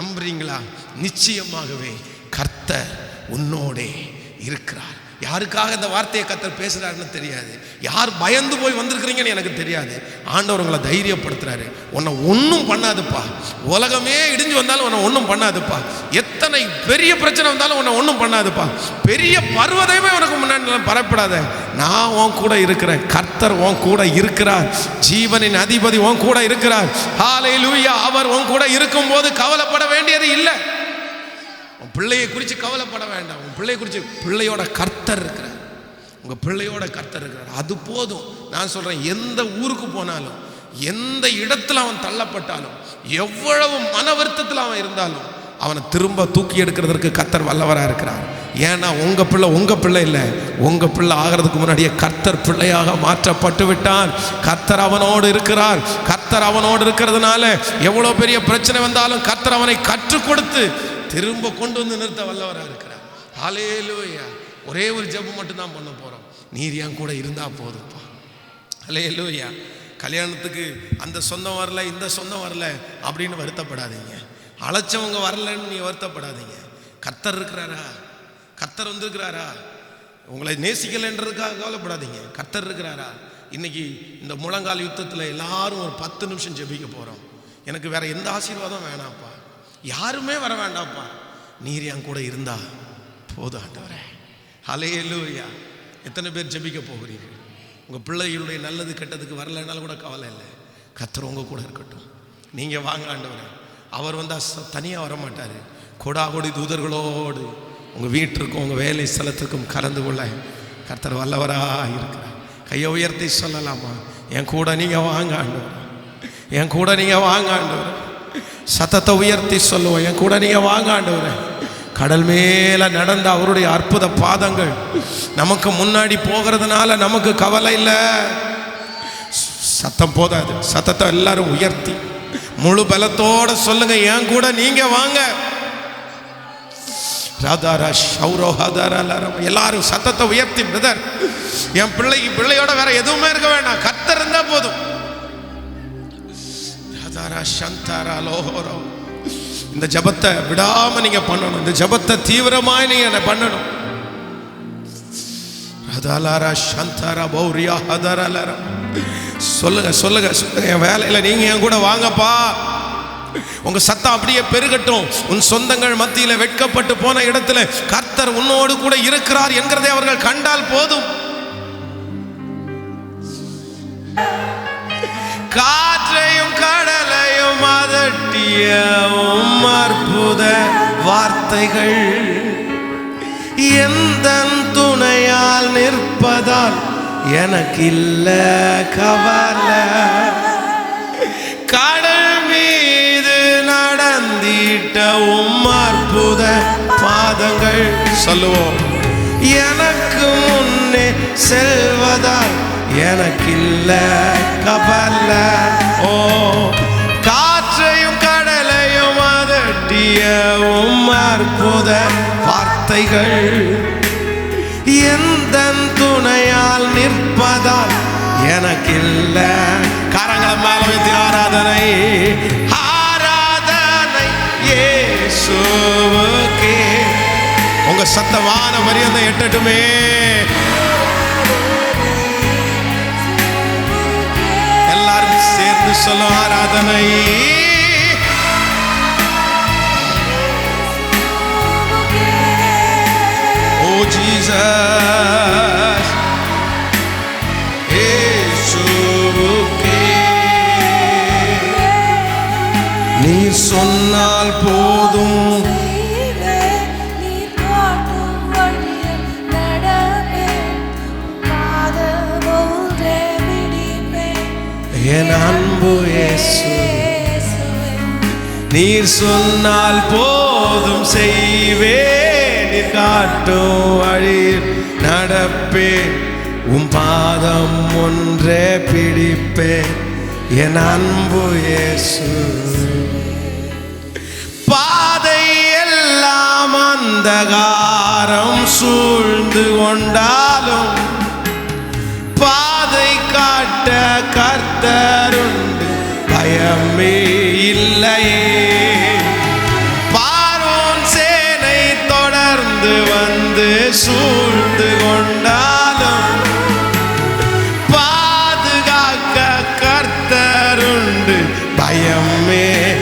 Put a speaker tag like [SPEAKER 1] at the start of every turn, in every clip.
[SPEAKER 1] நம்புறீங்களா? நிச்சயமாகவே கர்த்தர் உன்னோடே இருக்கிறார். யாருக்காக இந்த வார்த்தையை கத்தர் பேசுகிறாருன்னு தெரியாது. யார் பயந்து போய் வந்திருக்கிறீங்கன்னு எனக்கு தெரியாது. ஆண்டவர் உங்களை தைரியப்படுத்துகிறாரு உன்னை ஒன்றும் பண்ணாதுப்பா. உலகமே இடிஞ்சு வந்தாலும் உன்னை ஒன்றும் பண்ணாதுப்பா. எத்தனை பெரிய பிரச்சனை வந்தாலும் உன்னை ஒன்றும் பண்ணாதுப்பா. பெரிய பருவதையுமே உனக்கு முன்னாடி பரப்படாத நான் உன் கூட இருக்கிறேன். கர்த்தர் உன் கூட இருக்கிறார். ஜீவனின் அதிபதி உன் கூட இருக்கிறார். ஹalleluya அவர் உன் கூட இருக்கும்போது கவலைப்பட வேண்டியது இல்லை. பிள்ளையை குறித்து கவலைப்பட வேண்டாம். உன் பிள்ளையை குறித்து பிள்ளையோட கர்த்தர் இருக்கிறார். உங்க பிள்ளையோட கர்த்தர் இருக்கிறார். அது போதும். நான் சொல்கிறேன் எந்த ஊருக்கு போனாலும் எந்த இடத்துல அவன் தள்ளப்பட்டாலும் எவ்வளவு மன வருத்தத்தில் அவன் இருந்தாலும் அவனை திரும்ப தூக்கி எடுக்கிறதற்கு கர்த்தர் வல்லவராக இருக்கிறார். ஏன்னா உங்கள் பிள்ளை உங்கள் பிள்ளை இல்லை. உங்கள் பிள்ளை ஆகிறதுக்கு முன்னாடியே கர்த்தர் பிள்ளையாக மாற்றப்பட்டு விட்டான் கர்த்தர் அவனோடு இருக்கிறார். கர்த்தர் அவனோடு இருக்கிறதுனால எவ்வளோ பெரிய பிரச்சனை வந்தாலும் கர்த்தர் அவனை கற்றுக் கொடுத்து திரும்ப கொண்டு வந்து நிறுத்த வல்லவராக இருக்கிறார். ஹalleluya. ஒரே ஒரு ஜெபம் மட்டும் தான் பண்ண போகிறோம் நீர் என் கூட இருந்தால் போதும்ப்பா ஹalleluya. கல்யாணத்துக்கு அந்த சொந்தம் வரல இந்த சொந்தம் வரல அப்படின்னு வருத்தப்படாதீங்க. அழைச்சவங்க வரலன்னு நீ வருத்தப்படாதீங்க. கத்தர் இருக்கிறாரா? கத்தர் வந்திருக்கிறாரா? உங்களை நேசிக்கலைன்றதுக்காக கவலைப்படாதீங்க. கத்தர் இருக்கிறாரா? இன்னைக்கு இந்த முழங்கால் யுத்தத்தில் எல்லாரும் ஒரு பத்து நிமிஷம் ஜெபிக்க போகிறோம் எனக்கு வேற எந்த ஆசீர்வாதம் வேணாம்ப்பா. யாருமே வர வேண்டாம்ப்பா. நீர் என் கூட இருந்தா போதும் ஆண்டவரே. அலையலூயா எத்தனை பேர் ஜெபிக்க போகிறீர்கள்? உங்கள் பிள்ளைகளுடைய நல்லது கெட்டதுக்கு வரலைனாலும் கூட கவலை இல்லை. கர்த்தர் உங்க கூட இருக்கட்டும். நீங்கள் வாங்க ஆண்டவரே. அவர் வந்தால் தனியாக வர மாட்டார் கொடாகொடி தூதர்களோடு உங்கள் வீட்டிற்கும் உங்கள் வேலை ஸ்தலத்துக்கும் கலந்து கொள்ள கர்த்தர் வல்லவராக இருக்கிறார். கையை உயர்த்தி சொல்லலாமா? என் கூட நீங்கள் வாங்க ஆண்டவர். என் கூட நீங்கள் வாங்க ஆண்டவர். சத்தத்தை உயர்த்தி சொல்லுவோம். என் கூட நீங்கள் வாங்காண்டவர் கடல் மேலே நடந்த அவருடைய அற்புத பாதங்கள் நமக்கு முன்னாடி போகிறதுனால நமக்கு கவலை இல்லை. சத்தம் போதாது. சத்தத்தை எல்லாரும் உயர்த்தி. முழு பலத்தோட சொல்லுங்க. என் கூட நீங்க வாங்க. ராதாரா ஷௌரோ ஹாதாரா எல்லாரும் எல்லாரும் சத்தத்தை உயர்த்தி பிரதர். என் பிள்ளைக்கு பிள்ளையோட வேற எதுவுமே இருக்க வேண்டாம் கத்தர் இருந்தா போதும். ராதாரா சந்தாரா? லோகோரம் இந்த ஜபத்தை விடாம நீங்க பண்ணணும். இந்த ஜபத்தை தீவிரமாய் நீங்க என்ன பண்ணணும். ரதாலாரா சந்தாரா பௌரியா ஹதரலரா. சொல்லுங்க சொல்லுங்க சொல்லுங்க. என் வேலையில் நீங்க என் கூட வாங்கப்பா. உங்க சத்தம் அப்படியே பெருகட்டும். உன் சொந்தங்கள் மத்தியில வெட்கப்பட்டு போன இடத்துல கர்த்தர் உன்னோடு கூட இருக்கிறார் என்கிறதை அவர்கள் கண்டால் போதும். காற்றையும் கடலையும் அதட்டிய உம் அற்புத வார்த்தைகள். எந்த துணையால் நிற்பதால் எனக்கு இல்ல கவலை. கடல் மீது நடந்திட்ட உம் அற்புத பாதங்கள். சொல்லுவோம். எனக்கு முன்னே செல்வதால் எனக்கு இல்ல கவலை. ஓ அதட்டிய உம் அற்புத வார்த்தைகள் எந்த துணையால் நிற்பதால் எனக்கு இல்ல கரங்களை மேல வைத்து ஆராதனை. ஆராதனை ஏசுவுக்கே உங்க சத்தமான மரியாதை எட்டட்டுமே. எல்லாரும் சேர்ந்து சொல்லும் ஆராதனை. ஜீசஸ் இயேசுவுக்கே நீ சொன்னால் போதும். என் அன்பு இயேசு. நீர் சொன்னால் போதும் செய்வே நீர் காட்டும் வழி நடப்பேன். உம் பாதம் ஒன்றே பிடிப்பேன். என் அன்பு இயேசு. பாதை எல்லாம் அந்தகாரம் சூழ்ந்து கொண்டாலும் பாதை காட்ட கர்த்தருண்டு பயமே இல்லையே சூழ்ந்து கொண்டாலும் பாதுகாக்க கர்த்தருண்டு. பயமே.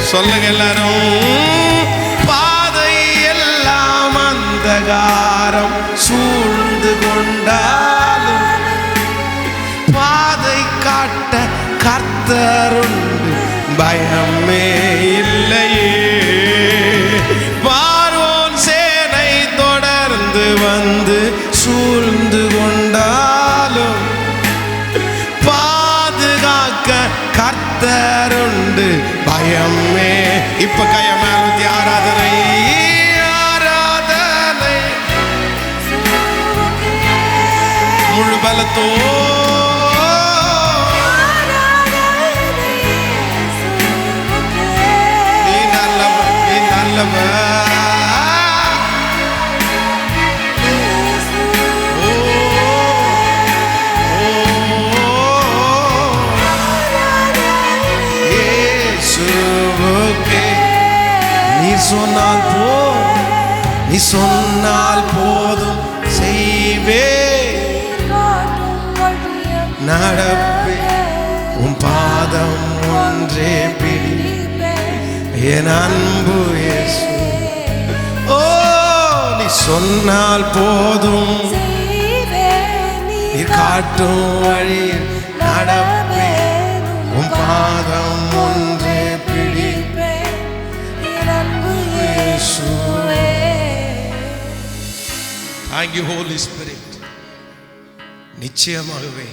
[SPEAKER 1] சொல்லுங்க எல்லாரும். பாதை எல்லாம் அந்தகாரம். சூழ்ந்து கொண்டாலும் பாதை காட்ட கர்த்தருண்டு. பயமே இல்லை. இப்ப கையமாத்தி ஆராதனை ஆராதனை முழு பலத்தோ சொன்னால் போதும் செய்வே. நடப்பே. உன் பாதம் ஒன்றே பிடி என் அன்பு ஓ நீ சொன்னால் போதும். நீ காட்டும் வழியில் நடப்பே. உன் பாதம் ஒன்று தேங்க் யூ ஹோலி ஸ்பிரிட் நிச்சயமாகவே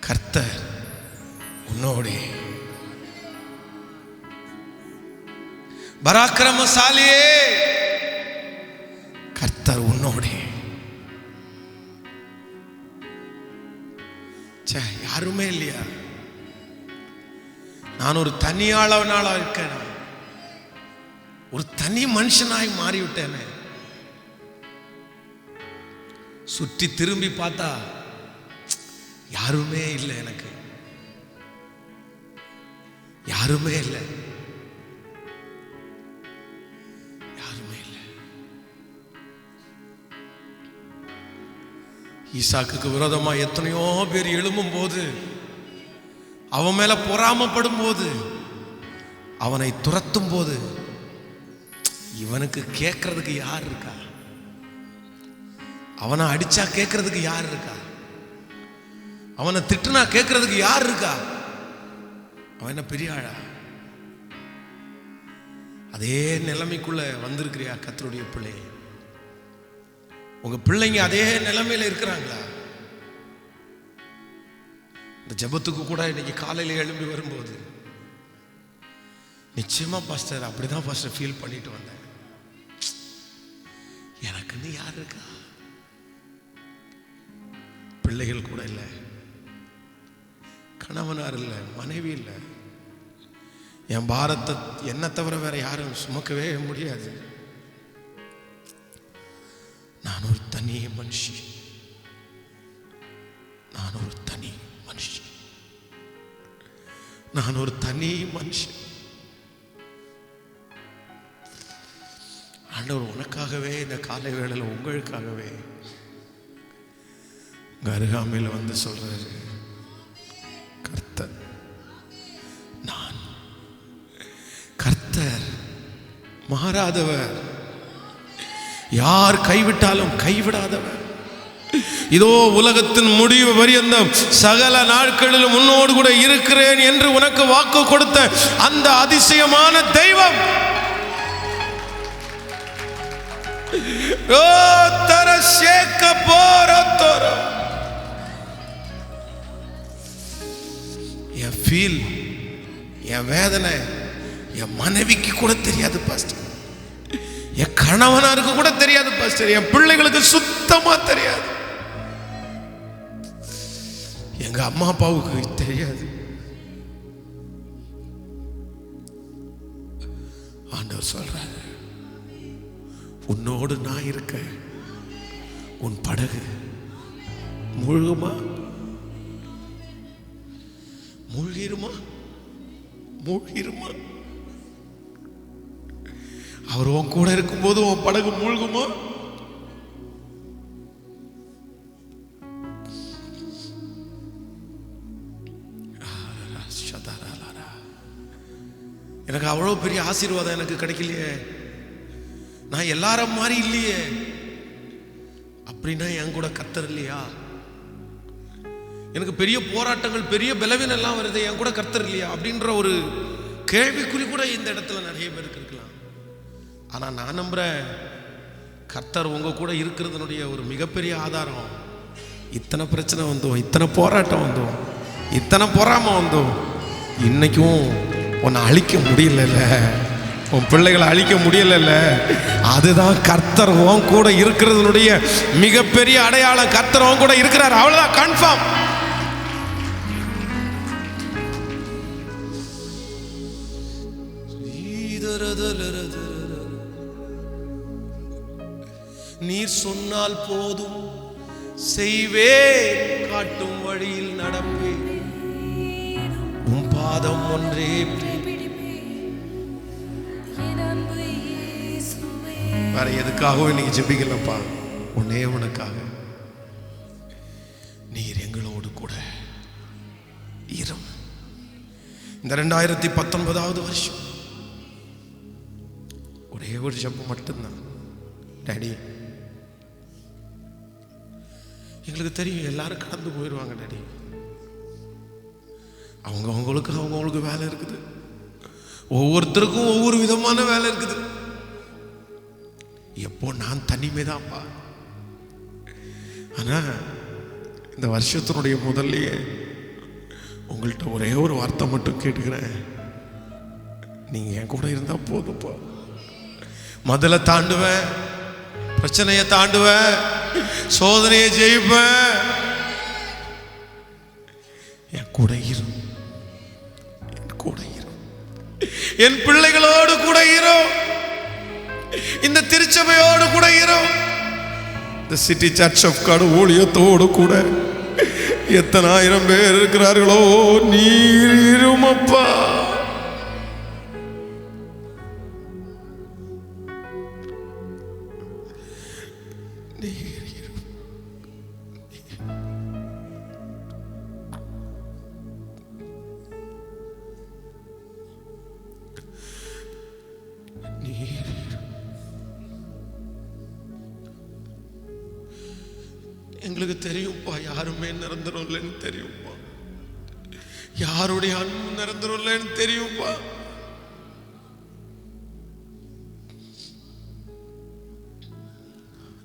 [SPEAKER 1] கர்த்தர் உன்னோடே. பராக்கிரமசாலியே. கர்த்தர் உன்னோடே. ச்சே யாருமே இல்லையா? நான் ஒரு தனியாளவனால இருக்கேன்? ஒரு தனி மனுஷனாய் மாறிவிட்டேனே. சுற்றி திரும்பி பார்த்தா யாருமே இல்லை எனக்கு. யாருமே இல்லை. யாருமே இல்லை. ஈசாக்குக்கு விரோதமா எத்தனையோ பேர் எழும்பும் போது அவன் மேல பொறாமப்படும் போது அவனை துரத்தும் போது இவனுக்கு கேட்கறதுக்கு யார் இருக்கா? அவனை அடிச்சா கேட்கறதுக்கு யார் இருக்கா? அவனை திட்டுனா கேட்கறதுக்கு யார் இருக்கா? அவன் என்ன பெரிய ஆளா? அதே நிலைமைக்குள்ள வந்திருக்கிறியா கத்தருடைய பிள்ளை? உங்க பிள்ளைங்க அதே நிலைமையில இருக்கிறாங்களா? இந்த ஜெபத்துக்கு கூட இன்னைக்கு காலையில எழும்பி வரும்போது நிச்சயமா பாஸ்டர் அப்படிதான் பாஸ்டர் ஃபீல் பண்ணிட்டு வந்தேன். எனக்குன்னு யார் இருக்கா? பிள்ளைகள் கூட இல்லை. கணவனார் இல்லை மனைவி இல்லை. என் பாரத்தை என்னை தவிர வேற யாரும் சுமக்கவே முடியாது. நான் ஒரு தனி மனுஷி. நான் ஒரு தனி மனுஷி. நான் ஒரு தனி மனுஷன் ஆண்டவர் உனக்காகவே இந்த காலை வேளையில் உங்களுக்காகவே உங்க அருகாமையில் வந்து சொல்றாரு கர்த்தர் நான் கர்த்தர் மாறாதவர். யார் கைவிட்டாலும் கைவிடாதவர். இதோ உலகத்தின் முடிவு பரியந்தம் சகல நாட்களிலும் உன்னோடு கூட இருக்கிறேன் என்று உனக்கு வாக்கு கொடுத்த அந்த அதிசயமான தெய்வம். ஓ தர சேக்க போற தோரோ என் ஃபீல் என் வேதனை என் மனைவிக்கு கூட தெரியாது பாஸ்டர் என் கணவனாருக்கு கூட தெரியாது பாஸ்டர் என் பிள்ளைகளுக்கு சுத்தமா தெரியாது. எங்க அம்மா அப்பாவுக்கு தெரியாது. ஆண்டவர் சொல்றாரு உன்னோடு நான் இருக்க உன் படகு முழுகுமா மூழ்கிருமா? மூழ்கிருமா? அவர் உன் கூட இருக்கும்போது உன் படகு மூழ்குமா? எனக்கு அவ்வளோ பெரிய ஆசீர்வாதம் எனக்கு கிடைக்கலையே. நான் எல்லாரும் மாதிரி இல்லையே. அப்படின்னா என் கூட கத்தர் இல்லையா? எனக்கு பெரிய போராட்டங்கள் பெரிய பலவீனம் எல்லாம் வருது என் கூட கர்த்தர் இல்லையா? அப்படின்ற ஒரு கேள்விக்குறி கூட இந்த இடத்துல நிறைய பேருக்கு இருக்கலாம். ஆனால் நான் நம்புகிறேன் கர்த்தர் உங்க கூட இருக்கிறதுனுடைய ஒரு மிகப்பெரிய ஆதாரம் இத்தனை பிரச்சனை வந்தோம் இத்தனை போராட்டம் வந்தோம் இத்தனை பொறாம வந்தோம். இன்னைக்கும் உன்னை அழிக்க முடியலல்ல. உன் பிள்ளைகளை அழிக்க முடியலல்ல. அதுதான் கர்த்தர் உன் கூட இருக்கிறதுனுடைய மிகப்பெரிய அடையாளம். கர்த்தர் உன் கூட இருக்கிறார். அவ்வளோதான் கன்ஃபார்ம் நீர் சொன்னால் போதும். செய்வேன் காட்டும் வழியில் நடப்பேன். உன் பாதம் ஒன்றே வேற எதுக்காகவும் இன்னைக்கு ஜெபிக்கலப்பா. உன்னே உனக்காக நீர் எங்களோடு கூட இரும். இந்த ரெண்டாயிரத்தி பத்தொன்பதாவது வருஷம். ஒரே ஒரு ஜெபம் மட்டும்தான். டாடி எங்களுக்கு தெரியும் எல்லாரும் கடந்து போயிடுவாங்க டாடி. அவங்க அவங்களுக்கு அவங்களுக்கு வேலை இருக்குது. ஒவ்வொருத்தருக்கும் ஒவ்வொரு விதமான வேலை இருக்குது. எப்போ நான் தனிமைதான்ப்பா. ஆனா இந்த வருஷத்தினுடைய முதல்லையே உங்கள்கிட்ட ஒரே ஒரு வார்த்தை மட்டும் கேட்டுக்கிறேன். நீங்க என் கூட இருந்தா போதும்ப்பா. முதல்ல தாண்டுவேன் பிரச்சனையை தாண்டுவேன். சோதனையை ஜெயிப்பேன். என் கூட இரு. என் கூட இரு. என் பிள்ளைகளோடு கூட இரு. இந்த திருச்சபையோடு கூட இரு. இந்த சிட்டி சர்ச் ஆஃப் காடு ஊழியத்தோடு கூட எத்தனாயிரம் பேர் இருக்கிறார்களோ நீர் இருமப்பா.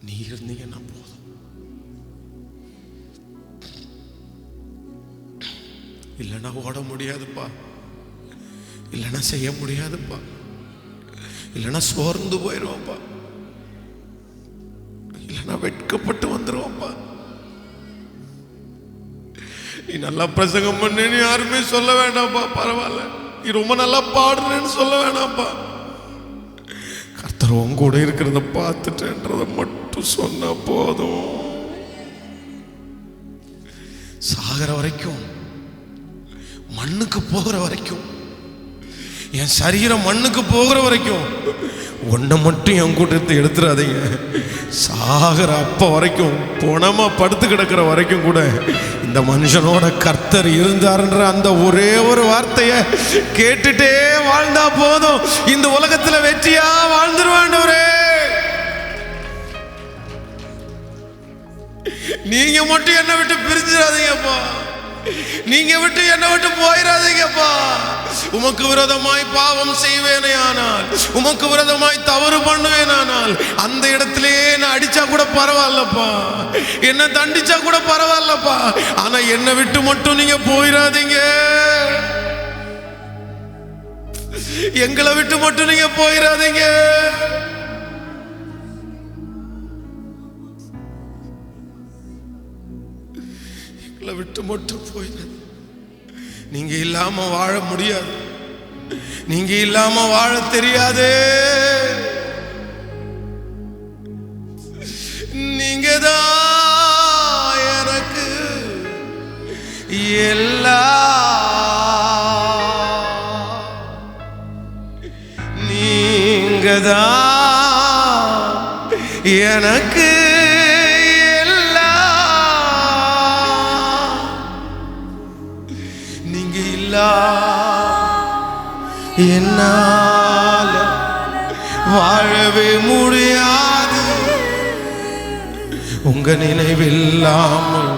[SPEAKER 1] நீ இருந்தீங்கன்னா போதும். இல்லைன்னா ஓட முடியாதுப்பா. இல்லைன்னா செய்ய முடியாதுப்பா. இல்லைன்னா சோர்ந்து போயிடுவோம்ப்பா இல்லைன்னா வெட்கப்பட்டு வந்துடுவோம்ப்பா நீ நல்லா பிரசங்கம் பண்ணேன்னு யாருமே சொல்ல வேண்டாம்ப்பா பரவாயில்ல. நீ ரொம்ப நல்லா பாடுறேன்னு சொல்ல வேணாம்ப்பா. கர்த்தர் உன் கூட இருக்கிறத பார்த்துட்டேன்றதை மட்டும் சொன்னா போதும். சாகிற வரைக்கும் மண்ணுக்கு போகிற வரைக்கும் என் சரீரம் மண்ணுக்கு போகிற வரைக்கும் ஒன்றை மட்டும் என் கூட்டத்தை எடுத்துடாதீங்க சாகிற அப்ப வரைக்கும் பொணமா படுத்து கிடக்கிற வரைக்கும் கூட இந்த மனுஷனோட கர்த்தர் இருந்தாருன்ற அந்த ஒரே ஒரு வார்த்தையை கேட்டுட்டே வாழ்ந்தா போதும். இந்த உலகத்துல வெற்றியா வாழ்ந்துருவாண்டவரே நீங்க மட்டும் என்னை விட்டு பிரிஞ்சிடாதீங்கப்பா. நீங்க விட்டு என்னை விட்டு போயிடாதீங்கப்பா. உமக்கு விரோதமாய் பாவம் செய்வேனே ஆனால் உமக்கு விரதமாய் தவறு பண்ணுவேனானால் அந்த இடத்திலே நான் அடிச்சா கூட பரவாயில்லப்பா. என்ன தண்டிச்சா கூட பரவாயில்லப்பா. ஆனா என்னை விட்டு மட்டும் நீங்க போயிடாதீங்க. எங்களை விட்டு மட்டும் நீங்க போயிடாதீங்க. எங்களை விட்டு மட்டும் போயிடாது நீங்க இல்லாம வாழ முடியாது. நீங்க இல்லாம வாழ தெரியாது. நீங்க தான் எனக்கு எல்லா. நீங்க தான் எனக்கு என்னால வாழவே முடியாது. உங்க நினைவில்லாமல்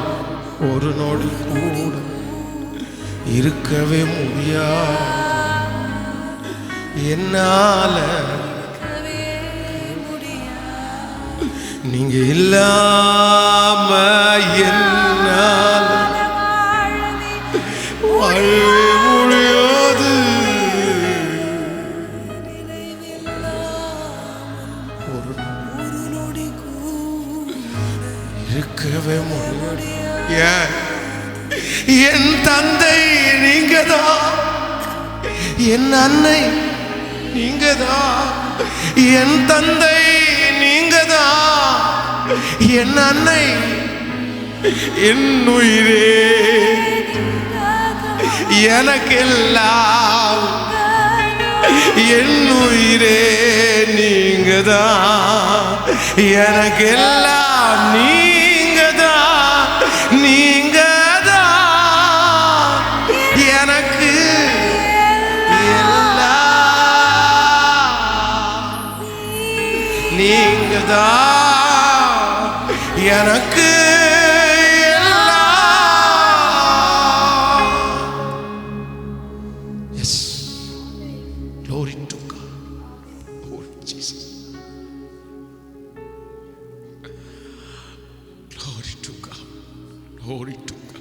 [SPEAKER 1] ஒரு நொடி கூட இருக்கவே முடியாது. என்னால நீங்க இல்லாம என்னால என் அன்னை நீங்க தான் என் தந்தை நீங்க தான் என் அன்னை என் உயிரே. எனக்கெல்லாம் என் உயிரே நீங்க தான் எனக்கெல்லாம் Oh, to God.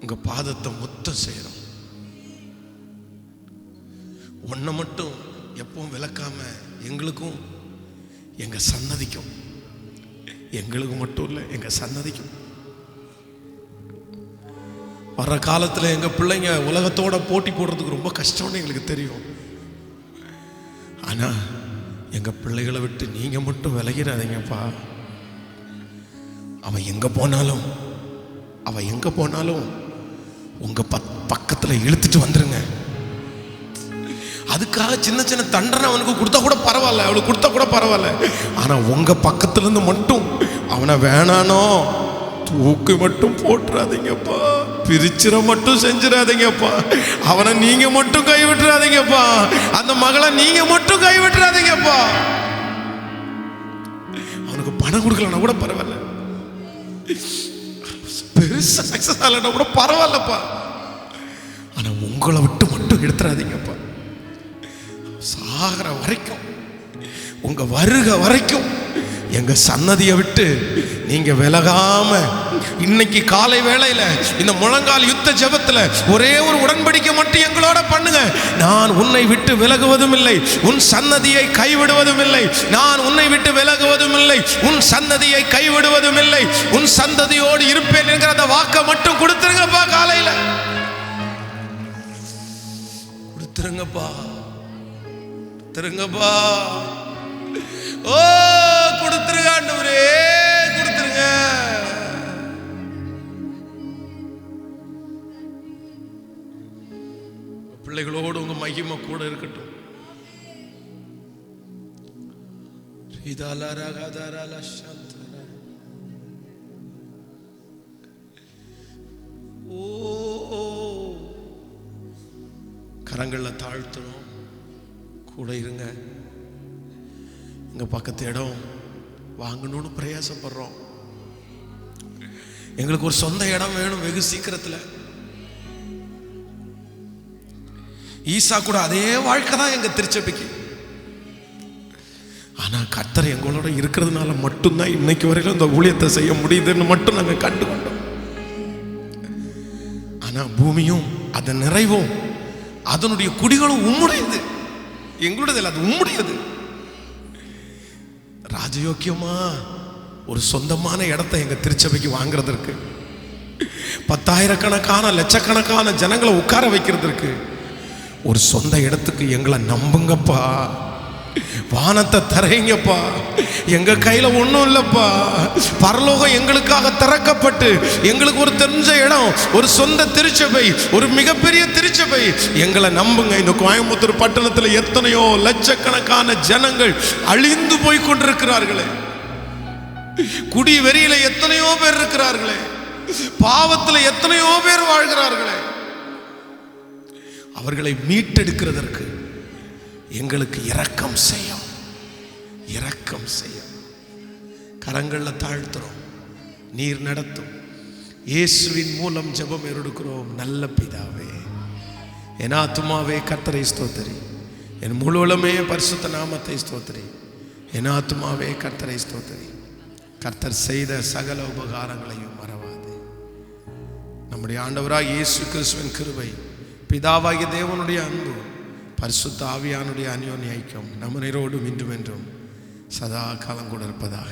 [SPEAKER 1] உங்க பாதத்தை முத்தம் செய்யறோம் ஒன்றை மட்டும் எப்பவும் விளக்காம எங்களுக்கும் எங்கள் சன்னதிக்கும். எங்களுக்கு மட்டும் இல்லை எங்கள் சன்னதிக்கும். வர்ற காலத்தில் எங்கள் பிள்ளைங்க உலகத்தோட போட்டி போடுறதுக்கு ரொம்ப கஷ்டம்னு எங்களுக்கு தெரியும். ஆனால் எங்கள் பிள்ளைகளை விட்டு நீங்கள் மட்டும் விலகிடாதீங்கப்பா. அவன் எங்கே போனாலும் அவன் எங்கே போனாலும் உங்கள் பக் பக்கத்தில் இழுத்துட்டு வந்துருங்க. அதுக்காக சின்ன சின்ன தண்டனை அவனுக்கு கொடுத்தா கூட பரவாயில்ல. அவளுக்கு கொடுத்தா கூட பரவாயில்ல. ஆனால் உங்கள் பக்கத்துலேருந்து மட்டும் அவனை வேணானோ தூக்கு மட்டும் போட்டுறாதீங்கப்பா. பிரிச்சிட மட்டும் செஞ்சிடாதீங்கப்பா. அவனை நீங்கள் மட்டும் கைவிட்டுறாதீங்கப்பா. அந்த மகளை நீங்கள் மட்டும் கைவிட்டுறாதீங்கப்பா. அவனுக்கு பணம் கொடுக்கலன்னா கூட பரவாயில்ல. பெருசாக சக்ஸஸ் ஆகலன்னா கூட பரவாயில்லப்பா. ஆனால் உங்களை விட்டு மட்டும் எடுத்துறாதீங்கப்பா. சாகிற வரைக்கும் உங்க வருக வரைக்கும் எங்க சன்னதியை விட்டு நீங்க விலகாம இன்னைக்கு காலை வேளையில இந்த முழங்கால் யுத்த ஜபத்துல ஒரே ஒரு உடன்படிக்கை மட்டும் எங்களோட பண்ணுங்க. நான் உன்னை விட்டு விலகுவதும் இல்லை உன் சன்னதியை கைவிடுவதும் இல்லை நான் உன்னை விட்டு விலகுவதும் இல்லை உன் சன்னதியை கைவிடுவதும் இல்லை உன் சந்ததியோடு இருப்பேன் என்கிற அந்த வாக்கை மட்டும் கொடுத்துருங்கப்பா காலையில. கொடுத்துருங்கப்பா. கொடுத்துருங்கப்பா ஓ கொடுத்துருங்க ஆண்டவரே கொடுத்துருங்க. பிள்ளைகளோடு உங்க மகிமை கூட இருக்கட்டும். ஓ கரங்களை தாழ்த்தணும் கூட இருங்க. எங்கள் பக்கத்து இடம். வாங்கணும்னு பிரயாசப்படுறோம். எங்களுக்கு ஒரு சொந்த இடம் வேணும் வெகு சீக்கிரத்தில். ஈசா கூட அதே வாழ்க்கை தான் எங்கள் திருச்சபைக்கு. ஆனால் கத்தர் எங்களோட இருக்கிறதுனால மட்டும்தான் இன்னைக்கு வரையிலும் இந்த ஊழியத்தை செய்ய முடியுதுன்னு மட்டும் நாங்க கண்டுகொண்டோம். ஆனால் பூமியும் அதன் நிறைவும் அதனுடைய குடிகளும் உம்முடையது. எங்களுடையது அது உம்முடையது. ராஜயோக்கியமா? ஒரு சொந்தமான இடத்தை எங்க திருச்சபைக்கு வாங்குறதற்கு. பத்தாயிரக்கணக்கான லட்சக்கணக்கான ஜனங்களை உட்கார வைக்கிறதற்கு. ஒரு சொந்த இடத்துக்கு எங்களை நம்புங்கப்பா. வானத்தை தரைங்கப்பா எங்க கையில ஒன்றும் இல்லப்பா. பரலோகம் எங்களுக்காக திறக்கப்பட்டு எங்களுக்கு ஒரு தெரிஞ்ச இடம் ஒரு சொந்த திருச்சபை ஒரு மிகப்பெரிய திருச்சபை. எங்களை நம்புங்க. இந்த கோயம்புத்தூர் பட்டணத்தில் எத்தனையோ லட்சக்கணக்கான ஜனங்கள் அழிந்து போய் கொண்டிருக்கிறார்களே. குடி வெறியில எத்தனையோ பேர் இருக்கிறார்களே. பாவத்தில் எத்தனையோ பேர் வாழ்கிறார்களே. அவர்களை மீட்டெடுக்கிறதற்கு எங்களுக்கு இரக்கம் செய்யும். இரக்கம் செய்யும். கரங்களில் தாழ்த்துறோம். நீர் நடத்தும். இயேசுவின் மூலம் ஜெபம் எடுக்கிறோம் நல்ல பிதாவே என் ஆத்மாவே கர்த்தரை ஸ்தோத்திரி. என் முழுவலுமே பரிசுத்த நாமத்தை ஸ்தோத்திரி. என் ஆத்மாவே கர்த்தரை ஸ்தோத்திரி. கர்த்தர் செய்த சகல உபகாரங்களையும் மறவாது. நம்முடைய ஆண்டவராக இயேசு கிறிஸ்துவின் கிருபை பிதாவாகிய தேவனுடைய அன்பு பரிசுத்த ஆவியானுடைய அந்யோன்ய ஐக்கியம். நம்ம நிரோடும் இன்றும் என்றும் சதா காலம் கூட இருப்பதாக.